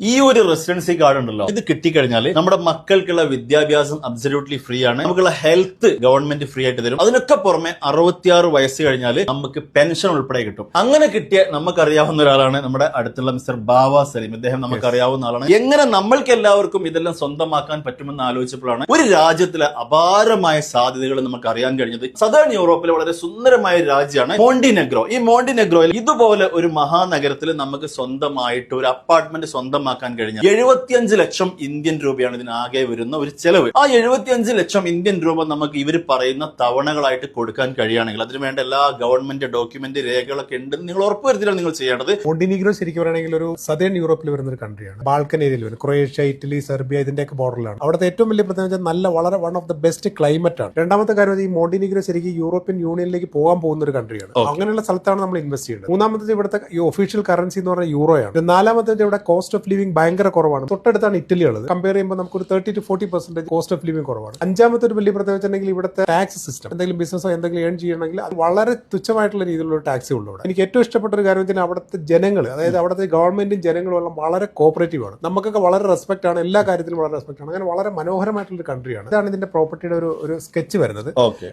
ഈ ഒരു residency card ഉണ്ടല്ലോ ഇത് കിട്ടിക്കഴിഞ്ഞാൽ നമ്മുടെ മക്കൾക്കുള്ള വിദ്യാഭ്യാസം അബ്സല്യൂട്ട്ലി ഫ്രീ ആണ്. നമുക്കുള്ള ഹെൽത്ത് ഗവൺമെന്റ് ഫ്രീ ആയിട്ട് തരും. അതിനൊക്കെ പുറമെ അറുപത്തിയാറ് വയസ്സ് കഴിഞ്ഞാൽ നമുക്ക് പെൻഷൻ ഉൾപ്പെടെ കിട്ടും. അങ്ങനെ കിട്ടിയ നമുക്കറിയാവുന്ന ഒരാളാണ് നമ്മുടെ അടുത്തുള്ള മിസ്റ്റർ ബാബ സലീം. ഇദ്ദേഹം നമുക്കറിയാവുന്ന ആളാണ്. എങ്ങനെ നമ്മൾക്ക് എല്ലാവർക്കും ഇതെല്ലാം സ്വന്തമാക്കാൻ പറ്റുമെന്ന് ആലോചിച്ചപ്പോഴാണ് ഒരു രാജ്യത്തിലെ അപാരമായ സാധ്യതകൾ നമുക്ക് അറിയാൻ കഴിഞ്ഞത്. സദേൺ യൂറോപ്പിലെ വളരെ സുന്ദരമായ രാജ്യമാണ് മോണ്ടിനെഗ്രോ ഈ മോണ്ടിനെഗ്രോയിൽ ഇതുപോലെ ഒരു മഹാനഗരത്തിൽ നമുക്ക് സ്വന്തമായിട്ട് ഒരു അപ്പാർട്ട്മെന്റ് സ്വന്തമാക്കാൻ കഴിഞ്ഞ എഴുപത്തിയഞ്ച് ലക്ഷം ഇന്ത്യൻ രൂപയാണ് ഇതിനാകെ വരുന്ന ഒരു ചെലവ്. ആ എഴുപത്തിയഞ്ച് ലക്ഷം ഇന്ത്യൻ രൂപ നമുക്ക് ഇവർ പറയുന്ന തവണകളായിട്ട് കൊടുക്കാൻ കഴിയുകയാണെങ്കിൽ അതിന് വേണ്ട എല്ലാ ഗവൺമെന്റ് ഡോക്യുമെന്റ് രേഖകളൊക്കെ ഉണ്ട് നിങ്ങൾ ഉറപ്പുവരുത്തിയാണ് നിങ്ങൾ ചെയ്യേണ്ടത്. മോണ്ടിനീഗ്രോ ശരിക്കും പറയുകയാണെങ്കിൽ ഒരു സദേൺ യൂറോപ്പിൽ വരുന്ന ഒരു കൺട്രിയാണ് ബാൾക്കൻ ഏരിയയിൽ വരും ക്രൊയേഷ്യ ഇറ്റലി സെർബിയ ഇതിന്റെയൊക്കെ ബോർഡറിലാണ് അവിടുത്തെ ഏറ്റവും വലിയ പ്രത്യേകത വെച്ചാൽ നല്ല വളരെ one of the best climate ആണ്. രണ്ടാമത്തെ കാര്യം ഈ മോണ്ടിനീഗ്രോ ശരിക്കും യൂറോപ്യൻ യൂണിയനിലേക്ക് പോകാൻ പോകുന്ന ഒരു കൺട്രിയാണ്. അങ്ങനെയുള്ള സ്ഥലത്താണ് നമ്മൾ ഇൻവെസ്റ്റ് ചെയ്യുന്നത് മൂന്നാമത്തെ ഇവിടുത്തെ ഈ ഒഫീഷ്യൽ കറൻസി എന്ന് പറഞ്ഞാൽ യൂറോയാണ് നാലാമത്തെ ഇവിടെ കോസ്റ്റ് ഓഫ് ലിവിംഗ് ഭയങ്കര കുറവാണ്. തൊട്ടടുത്താണ് ഇറ്റലി ഉള്ളത്. കമ്പയർ ചെയ്യുമ്പോൾ നമുക്ക് ഒരു thirty to forty percentage cost of living കുറവാണ്. അഞ്ചാമത്തെ ഒരു വലിയ പ്രത്യേകത വെച്ചിട്ടുണ്ടെങ്കിൽ ഇവിടുത്തെ ടാക്സ് സിസ്റ്റം എന്തെങ്കിലും ബിസിനസ്സോ എന്തെങ്കിലും ഏൺ ചെയ്യണമെങ്കിൽ അത് വളരെ തുച്ഛമായിട്ടുള്ള രീതിയിലുള്ള ടാക്സ് ഉള്ളൂ ഇവിടെ എനിക്ക് ഏറ്റവും ഇഷ്ടപ്പെട്ട ഒരു കാര്യം വെച്ചാൽ അവിടുത്തെ ജനങ്ങൾ അതായത് അവിടുത്തെ ഗവൺമെന്റും ജനങ്ങളും എല്ലാം വളരെ കോപ്പറേറ്റീവ് ആണ്. നമുക്കൊക്കെ വളരെ റെസ്പെക്ട് ആണ്. എല്ലാ കാര്യത്തിലും വളരെ റെസ്പെക്ട് ആണ്. അങ്ങനെ വളരെ മനോഹരമായിട്ടുള്ള ഒരു കൺട്രിയാണ് ഇതാണ് ഇതിന്റെ പ്രോപ്പർട്ടിയുടെ ഒരു ഒരു സ്കെച്ച് വരുന്നത്.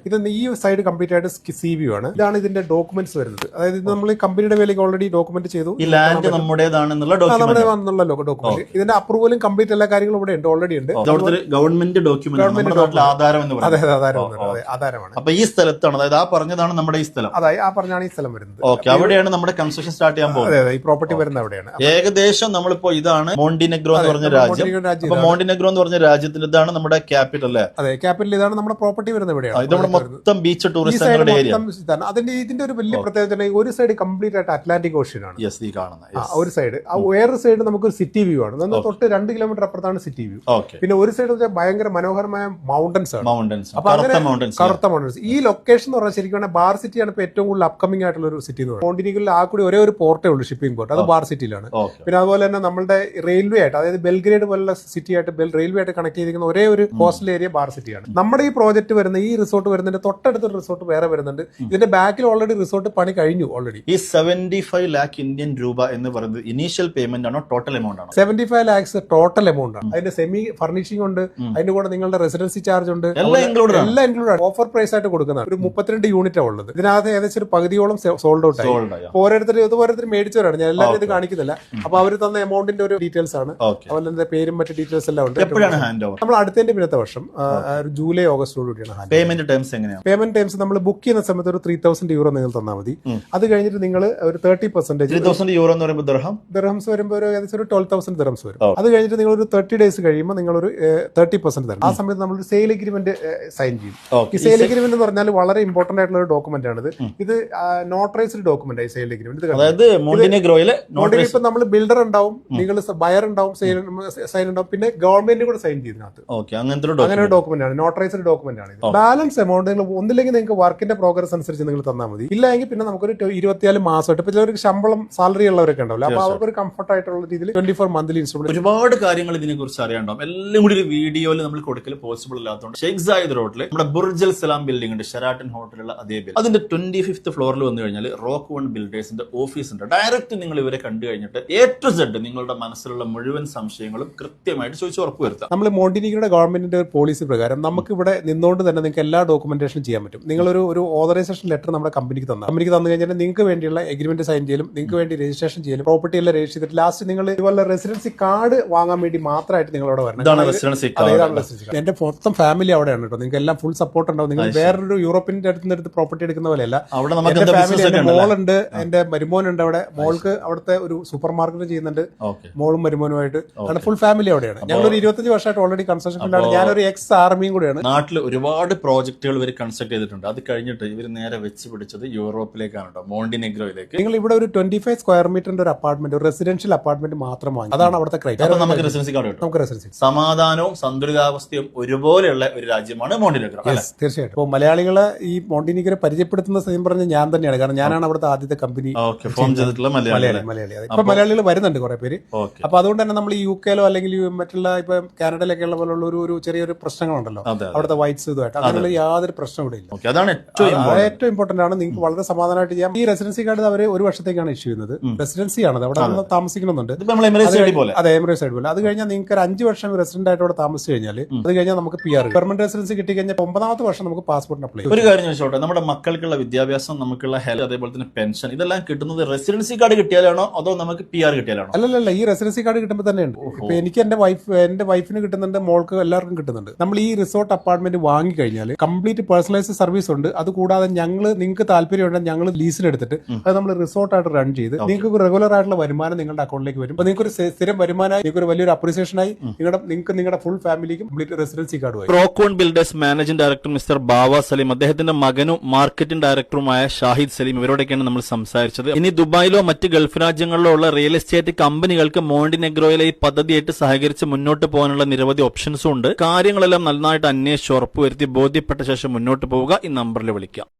ഇത് ഈ സൈഡ് കംപ്ലീറ്റ് ആയിട്ട് സി വി ആണ്. ഇതാണ് ഇതിന്റെ ഡോക്യുമെന്റ്സ് വരുന്നത്. അതായത് നമ്മൾ കമ്പനിയുടെ വേലയ്ക്ക് ഓൾറെഡി ഡോക്യുമെന്റ് ചെയ്തു. ഈ ലാൻഡ് നമ്മുടേതാണെന്നുള്ള ഡോക്യുമെന്റ് ഇതിന്റെ അപ്രൂവലും കംപ്ലീറ്റ് എല്ലാ കാര്യങ്ങളും ഇവിടെ ഉണ്ട് ഓൾറെഡി ഉണ്ട്. ഗവൺമെന്റ് ഡോക്യുമെന്റ് ആധാരം എന്ന് അതെ ആധാരമാണ്. അപ്പൊ ഈ സ്ഥലത്താണ് അതായത് ആ പറഞ്ഞതാണ് നമ്മുടെ ഈ സ്ഥലം. അതായത് ആ പറഞ്ഞാണ് ഈ സ്ഥലം വരുന്നത്. ഓക്കെ അവിടെയാണ് നമ്മുടെ കൺസ്ട്രക്ഷൻ സ്റ്റാർട്ട് ചെയ്യാൻ പോകുന്നത്. ഈ പ്രോപ്പർട്ടി വരുന്നത് അവിടെയാണ്. ഏകദേശം നമ്മളിപ്പോ ഇതാണ് മോണ്ടിനെഗ്രോ എന്ന് പറഞ്ഞ രാജ്യം. മോണ്ടിനെഗ്രോ എന്ന് പറഞ്ഞ രാജ്യത്തിന്റെ ഇതാണ് നമ്മുടെ ക്യാപിറ്റൽ അല്ലേ? അതെ ക്യാപിറ്റൽ ഇതാണ് നമ്മുടെ പ്രോപ്പർട്ടി വരുന്ന ആ, ഇവിടെയാണ് ഇത് നമ്മുടെ മൊത്തം ബീച്ച് ടൂറിസ്റ്റ് ഏരിയ അതിന്റെ ഇതിന്റെ ഒരു വലിയ പ്രത്യേകത ഒരു സൈഡ് കംപ്ലീറ്റ് ആയിട്ട് അറ്റ്ലാന്റിക് ഓഷ്യൻ ആണ്. ഈ കാണുന്ന ഒരു സൈഡ് ആ വേറൊരു സൈഡ് നമുക്ക് സിറ്റി വ്യൂ ആണ്. നമ്മൾ തൊട്ട് രണ്ട് കിലോമീറ്റർ അപ്പുറത്താണ് സിറ്റി വ്യൂ. പിന്നെ ഒരു സൈഡ് വെച്ചാൽ ഭയങ്കര മനോഹരമായ മൗണ്ടൻസ് ആണ്. മൗണ്ടൻസ് അപ്പൊ കറുത്ത അങ്ങനെ മൗണ്ടൻസ് കറുത്ത മൗണ്ടൻസ് ഈ ലൊക്കേഷൻ എന്ന് പറഞ്ഞാൽ ശരിക്കും പറഞ്ഞാൽ ബാർ സിറ്റിയാണ് ഇപ്പൊ ഏറ്റവും കൂടുതൽ അപ്കമിംഗ് ആയിട്ടുള്ള ഒരു സിറ്റി എന്ന് പറയുന്നത്. കോണ്ടിനിക്കലിൽ ആ കൂടി ഒരേ ഒരു പോർട്ടേ ഉള്ളൂ ഷിപ്പിംഗ് പോർട്ട് അത് ബാർ സിറ്റിയിലാണ് പിന്നെ അതുപോലെ തന്നെ നമ്മുടെ റെയിൽവേ ആയിട്ട് അതായത് ബെൽഗ്രേഡ് പോലുള്ള സിറ്റി ആയിട്ട് ബെൽ റെയിൽവേ ആയിട്ട് കണക്ട് ചെയ്തിരിക്കുന്ന ഒരേ ഒരു കോസ്റ്റൽ ഏരിയ ബാർ സിറ്റിയാണ് നമ്മുടെ ഈ പ്രോജക്റ്റ് വരുന്ന ഈ റിസോർട്ട് വരുന്നതിന്റെ തൊട്ടടുത്തൊരു റിസോർട്ട് വേറെ വരുന്നുണ്ട്. ഇതിന്റെ ബാക്കിൽ ഓൾറെഡി റിസോർട്ട് പണി കഴിഞ്ഞു ഓൾറെഡി ഈ സെവന്റി ഫൈവ് ലാക്ക് ഇന്ത്യൻ രൂപ എന്ന് പറയുന്നത് ഇനീഷ്യൽ പേയ്മെന്റ് ആണോ ടോട്ടൽ എമൗണ്ട് ആണോ. Seventy five lakhs total amount ആണ് അതിന്റെ സെമി ഫർണിഷിംഗ് ഉണ്ട് അതിന്റെ കൂടെ നിങ്ങളുടെ റെസിഡൻസി ചാർജ് ഉണ്ട്. എല്ലാം എല്ലാം ഇൻക്ലൂഡ് ആണ്. ഓഫർ പ്രൈസ് ആയിട്ട് കൊടുക്കുന്നത് ഒരു മുപ്പത്തിരണ്ട് യൂണിറ്റ് ഉള്ളത്. ഇതിനകത്ത് ഏകദേശം ഒരു പകുതിയോളം സോൾഡ് ഔട്ട് ആയി. ഓരോരുത്തർ ഇത് ഓരോരുത്തർ മേടിച്ചവരാണ്. ഞാൻ എല്ലാവരും ഇത് കാണിക്കുന്നില്ല. അപ്പൊ അവർ തന്ന എമൗണ്ടിന്റെ ഒരു ഡീറ്റെയിൽസ് ആണ്. അതുപോലെ പേരും മറ്റു ഡീറ്റെയിൽസ് എല്ലാം ഉണ്ട്. നമ്മൾ അടുത്തതിന്റെ പിന്നത്തെ വർഷം ജൂലൈ ഓഗസ്റ്റോട് കൂടിയാണ് പേയ്മെന്റ് ടേംസ് എങ്ങനെയാണ്? പേയ്മെന്റ് ടേംസ് നമ്മൾ ബുക്ക് ചെയ്യുന്ന സമയത്ത് ഒരു ത്രീ തൗസൻഡ് യൂറോ നിങ്ങൾ തന്നാൽ മതി. അത് കഴിഞ്ഞിട്ട് നിങ്ങൾ ഒരു തേർട്ടി പെർസെന്റേജ് യൂറോ എന്ന് പറയുമ്പോൾ ദർഹം ദർഹംസ് വരുമ്പോൾ ഒരു ഏകദേശം ഒരു ട്വൽവ് തൗസൻഡ് ദിർഹംസ് വരും. അത് കഴിഞ്ഞിട്ട് നിങ്ങൾ ഒരു തേർട്ടി ഡേയ്സ് കഴിയുമ്പോൾ നിങ്ങൾ ഒരു തേർട്ടി പെർസെന്റ് തരും. ആ സമയത്ത് നമ്മൾ സെയിൽ എഗ്രിമെന്റ് സൈൻ ചെയ്യും. ഈ സെയിൽ എഗ്രിമെന്റ് എന്ന് പറഞ്ഞാൽ വളരെ ഇമ്പോർട്ടന്റ് ആയിട്ടുള്ള ഒരു ഡോക്യുമെന്റ് ആണ് ഇത് നോട്ടറൈസ്ഡ് ഡോക്യുമെന്റ് ആയി സെയിൽ എഗ്രിമെന്റ്? അതായത് ഇപ്പൊ നമ്മൾ ബിൽഡർ ഉണ്ടാവും നിങ്ങൾ ബയർ ഉണ്ടാവും സെയിൽ സൈൻ ഉണ്ടാവും. പിന്നെ ഗവൺമെന്റ് കൂടെ സൈൻ ചെയ്തിനകത്ത്. അങ്ങനെ ഒരു ഡോക്യുമെന്റ് ആണ്. നോട്ടറൈസ്ഡ് ഡോക്യുമെന്റ് ആണ് ബാലൻസ് എമൗണ്ട് നിങ്ങൾ ഒന്നില്ലെങ്കിൽ നിങ്ങൾക്ക് വർക്കിന്റെ പ്രോഗ്രസ് അനുസരിച്ച് നിങ്ങൾ തന്നാൽ മതി. ഇല്ലെങ്കിൽ പിന്നെ നമുക്കൊരു ഇരുപത്തിയാൽ ഇരുപത്തിനാല് മാസമായിട്ട്. ഇപ്പൊ ചിലവർക്ക് ശമ്പളം സാലറി ഉള്ളവരൊക്കെ ഉണ്ടാവില്ല? അപ്പൊ അവർക്ക് ഒരു കംഫർട്ട് ആയിട്ടുള്ള രീതിയിൽ ട്വന്റി ഫോർ മന്ത്ലി ഇൻസ്റ്റാൾമെന്റ് ഒരുപാട് കാര്യങ്ങൾ ഇതിനെ കുറിച്ച് അറിയാണ്ടാവും എല്ലാം കൂടി ഒരു വീഡിയോയിൽ നമ്മൾ കൊടുക്കൽ പോസിബിൾ അല്ലാത്തതുകൊണ്ട്. ഷെയ്ഖ് സായിദ് റോഡിൽ നമ്മുടെ ബുർജൽ സലാം ബിൽഡിംഗ് ഉണ്ട് ഷെറാട്ടൻ ഹോട്ടലുള്ള അതേ ബിൽ അതിന്റെ ട്വന്റി ഫിഫ്ത് ഫ്ലോറിൽ വന്നു കഴിഞ്ഞാൽ റോക്ക് വൺ ബിൽഡേഴ്സിന്റെ ഓഫീസ് ഉണ്ട്. ഡയറക്റ്റ് നിങ്ങൾ ഇവരെ കണ്ടു കഴിഞ്ഞിട്ട് എ ടു സെഡ് നിങ്ങളുടെ മനസ്സിലുള്ള മുഴുവൻ സംശയങ്ങളും കൃത്യമായിട്ട് ചോദിച്ച് ഉറപ്പുവരുത്താം നമ്മൾ മോണ്ടിനിയുടെ ഗവൺമെന്റിന്റെ ഒരു പോളിസി പ്രകാരം നമുക്ക് ഇവിടെ നിന്നുകൊണ്ട് തന്നെ നിങ്ങൾക്ക് എല്ലാ ഡോക്യുമെന്റേഷനും ചെയ്യാൻ പറ്റും. നിങ്ങളൊരു ഒരു ഓതറൈസേഷൻ ലെറ്റർ നമ്മുടെ കമ്പനിക്ക് തന്നെ. കമ്പനിക്ക് തന്നു കഴിഞ്ഞാൽ നിങ്ങൾക്ക് വേണ്ടിയുള്ള എഗ്രിമെന്റ് സൈൻ ചെയ്യലും നിങ്ങൾക്ക് വേണ്ടി രജിസ്ട്രേഷൻ ചെയ്യലും പ്രോപ്പർട്ടി എല്ലാം രജിസ്റ്റർ ചെയ്തിട്ട് ലാസ്റ്റ് നിങ്ങൾ ഇതുപോലെ റെസിഡൻസി കാർഡ് വാങ്ങാൻ വേണ്ടി മാത്രമായിട്ട് നിങ്ങൾ അവിടെ വരണം. ഇതാണ് റെസിഡൻസി കാർഡ് ഇതാണ്. എന്റെ മൊത്തം ഫാമിലി അവിടെയാണ് കേട്ടോ. നിങ്ങൾക്ക് എല്ലാം ഫുൾ സപ്പോർട്ട് ഉണ്ടാവും. നിങ്ങൾ വേറൊരു യൂറോപ്പിന്റെ അടുത്ത് നിന്ന് എടുത്ത് പ്രോപ്പർട്ടി എടുക്കുന്ന പോലെയല്ല. അവിടെ നമുക്ക് എന്റെ ഫാമിലി എന്റെ മോളുണ്ട് എന്റെ മരുമോനുണ്ട് അവിടെ. മോൾക്ക് അവിടുത്തെ ഒരു സൂപ്പർ മാർക്കറ്റ് ചെയ്യുന്നുണ്ട് മോളും മരുമോനുമായിട്ട്. അങ്ങനെ ഫുൾ ഫാമിലി അവിടെയാണ്. ഞങ്ങളൊരു ഇരുപത്തഞ്ച് വർഷമായിട്ട് ഓൾറെഡി കൺസ്ട്രക്ഷൻ ഫീൽഡാണ് ഞാനൊരു എക്സ് ആർമിയും കൂടെയാണ്. നാട്ടിൽ ഒരുപാട് പ്രോജക്റ്റുകൾ ഇവർ കൺസ്ട്രക്ട് ചെയ്തിട്ടുണ്ട്. അത് കഴിഞ്ഞിട്ട് ഇവർ നേരെ വെച്ച് പിടിച്ചത് യൂറോപ്പിലേക്കാണ് കേട്ടോ. മോണ്ടിനെഗ്രോയിലേക്ക് നിങ്ങൾ ഇവിടെ ഒരു ട്വന്റി ഫൈവ് സ്ക്വയർ മീറ്ററിന്റെ ഒരു അപ്പാർട്ട്മെന്റ് ഒരു റെസിഡൻഷ്യൽ അപ്പാർട്ട്മെന്റ് മാത്രം വാങ്ങി അതാണ് അവിടുത്തെ ക്രൈറ്റീരിയ നമുക്ക് റെസിഡൻസി കാർഡ് കിട്ടും. നമുക്ക് റെസിഡൻസി സമാധാനവും സന്തുലിതാവസ്ഥയും ഒരുപോലെയുള്ള ഒരു രാജ്യമാണ് മോണ്ടിനെഗ്രോ തീർച്ചയായിട്ടും. അപ്പോൾ മലയാളികളെ ഈ മോണ്ടിനെഗ്രോ പരിചയപ്പെടുത്തുന്ന സത്യം പറഞ്ഞ ഞാൻ തന്നെയാണ്. കാരണം ഞാനാണ് അവിടുത്തെ ആദ്യത്തെ കമ്പനി ഫോം ചെയ്തിട്ടുള്ള മലയാളി മലയാളി. ഇപ്പൊ മലയാളികൾ വരുന്നുണ്ട് കുറെ പേര്. അപ്പൊ അതുകൊണ്ട് തന്നെ നമ്മൾ ഈ യു കെയിലോ അല്ലെങ്കിൽ മറ്റുള്ള ഇപ്പൊ കാനഡയിലൊക്കെ ഉള്ള പോലുള്ള ഒരു ഒരു ചെറിയൊരു പ്രശ്നങ്ങളുണ്ടല്ലോ. അവിടുത്തെ വൈറ്റ്സ് ഇതുമായിട്ട് അതിനുള്ള യാതൊരു പ്രശ്നം ഇവിടെ ഇല്ല. അതാണ് ഏറ്റവും ഇമ്പോർട്ടന്റ് ആണ്. നിങ്ങൾക്ക് വളരെ സമാധാനമായിട്ട് ചെയ്യാം. ഈ റെസിഡൻസി കാർഡ് അവർ ഒരു വർഷത്തേക്കാണ് ഇഷ്യൂ ചെയ്യുന്നത്. റെസിഡൻസി ആണ് അവിടെ നമ്മൾ താമസിക്കണമെന്നുണ്ട്. എമിറേറ്റ്സ് പോലെ. അതെ സൈഡ് പോലെ. അത് കഴിഞ്ഞാൽ നിങ്ങൾക്ക് ഒരു അഞ്ച് വർഷം റെസിഡന്റ് ആയിട്ട് ഇവിടെ താമസിച്ച് കഴിഞ്ഞാൽ അത് കഴിഞ്ഞാൽ നമുക്ക് പി ആർ പെർമനന്റ് റെസിഡൻസി കിട്ടി കഴിഞ്ഞാൽ ഒമ്പതാമത്തെ വർഷം നമുക്ക് പാസ്പോർട്ടിന് അപ്ലൈ ഒരു കാര്യം ചോദിച്ചോട്ടെ? നമ്മുടെ മക്കൾക്കുള്ള വിദ്യാഭ്യാസം നമുക്കുള്ള ഹെൽത്ത് അതേപോലെ തന്നെ പെൻഷൻ ഇതെല്ലാം കിട്ടുന്നത് റെസിഡൻസി കാർഡ് കിട്ടിയാലാണോ? അതോ നമുക്ക് പി ആർ കിട്ടിയാലാണോ? അല്ലല്ല ഈ റെസിഡൻസി കാർഡ് കിട്ടുമ്പോൾ തന്നെ ഉണ്ട് ഇപ്പൊ എനിക്ക് എന്റെ വൈഫ് എന്റെ വൈഫിന് കിട്ടുന്നുണ്ട് മോൾക്ക് എല്ലാവർക്കും കിട്ടുന്നുണ്ട്. നമ്മൾ ഈ റിസോർട്ട് അപ്പാർട്ട്മെന്റ് വാങ്ങി കഴിഞ്ഞാൽ കംപ്ലീറ്റ് പേഴ്സണലൈസ്ഡ് സർവീസ് ഉണ്ട്. അത് കൂടാതെ ഞങ്ങൾ നിങ്ങൾക്ക് താല്പര്യം ഉണ്ടെങ്കിൽ ഞങ്ങൾ ലീസിലെടുത്തിട്ട് അത് നമ്മൾ റിസോർട്ടായിട്ട് റൺ ചെയ്ത് നിങ്ങൾക്ക് റെഗുലർ ആയിട്ടുള്ള വരുമാനം നിങ്ങളുടെ അക്കൗണ്ടിലേക്ക് വരും. അപ്പൊ നിങ്ങൾക്ക് ഒരു സ്ഥിരം വരുമാനമായി നിങ്ങൾക്ക് വലിയൊരു അപ്രീസിയേഷനായി നിങ്ങളുടെ നിങ്ങൾക്ക് നിങ്ങളുടെ ഫുൾ ഫാമിലിക്കും complete residency card Procon builders managing director mister Bava Saleem അദ്ദേഹത്തിന്റെ മകനും മാർക്കറ്റിംഗ് ഡയറക്ടറുമായ ഷാഹിദ് സലീം ഇവരോടൊക്കെയാണ് നമ്മൾ സംസാരിച്ചത്. ഇനി ദുബായിലോ മറ്റ് ഗൾഫ് രാജ്യങ്ങളിലോ ഉള്ള റിയൽ എസ്റ്റേറ്റ് കമ്പനികൾക്ക് മോണ്ടിനെഗ്രോയിലെ ഈ പദ്ധതിയായിട്ട് സഹകരിച്ച് മുന്നോട്ട് പോകാനുള്ള നിരവധി ഓപ്ഷൻസും ഉണ്ട്. കാര്യങ്ങളെല്ലാം നന്നായിട്ട് അന്വേഷിച്ച് ഉറപ്പുവരുത്തി ബോധ്യപ്പെട്ട ശേഷം മുന്നോട്ട് പോവുക ഈ നമ്പറിൽ വിളിക്കാം.